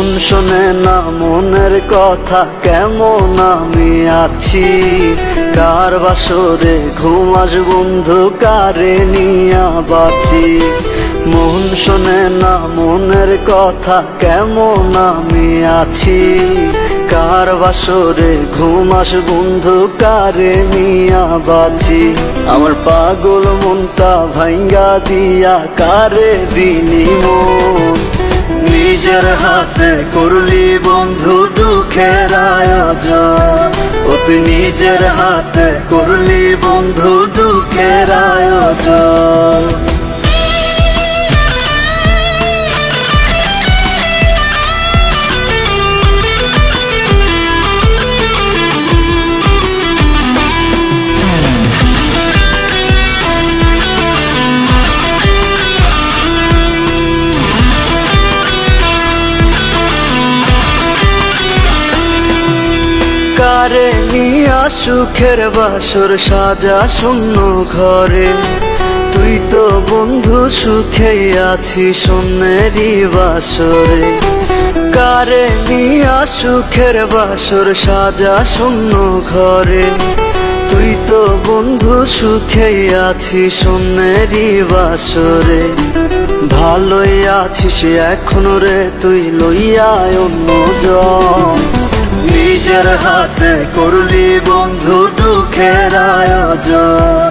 মন শোনে না, মনের কথা কেমন আমি আছি? কার বাসরে ঘুমাস বন্ধু কারে নিয়া বাঁচি? মন শোনে না, মনের কথা কেমন আমি আছি? কার বাসরে ঘুমাস বন্ধু কারে নিয়া বাঁচি? আমার পাগল মনটা ভাঙ্গা দিয়া কারে দিনি মন? নিজের হাতে করলি বন্ধু দুঃখের আয়োজন। ও নিজের হাতে করলি বন্ধু কারে নিয়া সুখের বাসর সাজা শূন্য ঘরে। তুই তো বন্ধু সুখে আছি শূন্যেরই বাসরে। কারে নিয়া সুখের বাসর সাজা শূন্য ঘরে। তুই তো বন্ধু সুখে আছি শূন্যেরই বাসরে। ভালোই আছিস এখন রে, তুই লইয়া অন্য জন। নিজের হাতে করলি বন্ধু দুঃখের আয়োজন।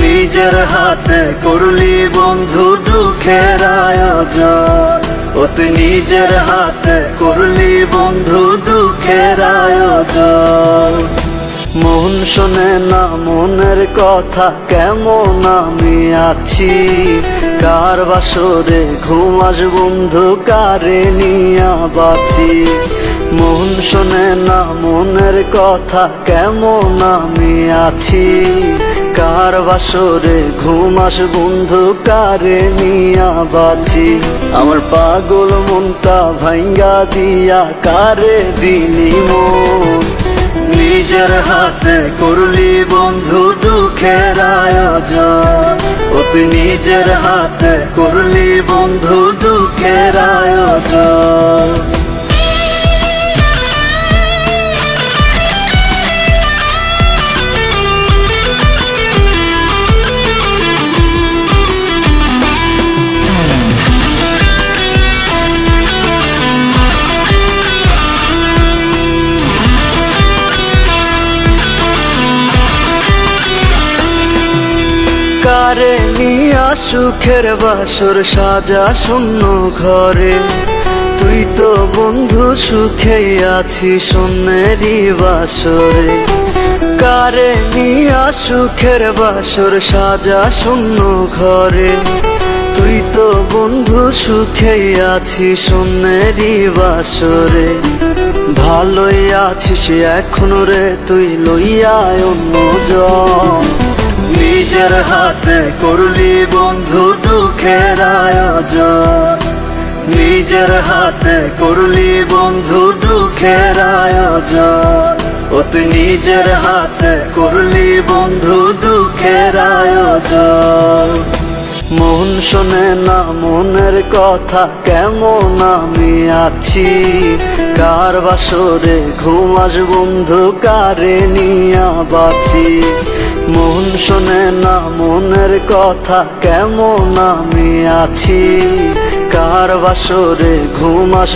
নিজের হাতে করলি বন্ধু দুঃখের আয়োজন। ও তুই নিজের হাতে করলি বন্ধু দুঃখের আয়োজন। মন শোনে না, মনের কথা কেমন আমি আছি? কার বাসরে ঘুমাস বন্ধু, কারে নিয়া বাঁচি? মন শোনে না, মনের কথা কেমন আমি আছি? কার বাসরে ঘুমাস বন্ধু কারে নিয়া বাঁচি? আমার পাগল মনটা ভাঙ্গা দিয়া কারে দিলি মন? নিজের হাতে করলি বন্ধু দুঃখের আয়োজন। ও নিজের হাতে করলি বন্ধু দুঃখের আয়োজন। কারে নিয়া সুখের বাসর সাজা শূন্য ঘরে। তুই তো বন্ধু সুখে আছি শূন্যেরই বাসরে। কারে নিয়া সুখের বাসর সাজা শূন্য ঘরে। তুই তো বন্ধু সুখে আছি শূন্যেরই বাসরে। ভালোই আছিস এখন রে, তুই লইয়া অন্য জন। নিজের হাতে করলি বন্ধু দুঃখের আয়োজন। নিজের হাতে করলি বন্ধু দুঃখের আয়োজন। ও নিজের হাতে করলি বন্ধু দুঃখের আয়োজন। মন শোনে না, মনের কথা কেমন আমি আছি? কার বাসরে ঘুমাস বন্ধু, কারে নিয়া বাঁচি? মন শোনে না মনের কথা কেমন আমি আছি? কার বাসরে ঘুমাস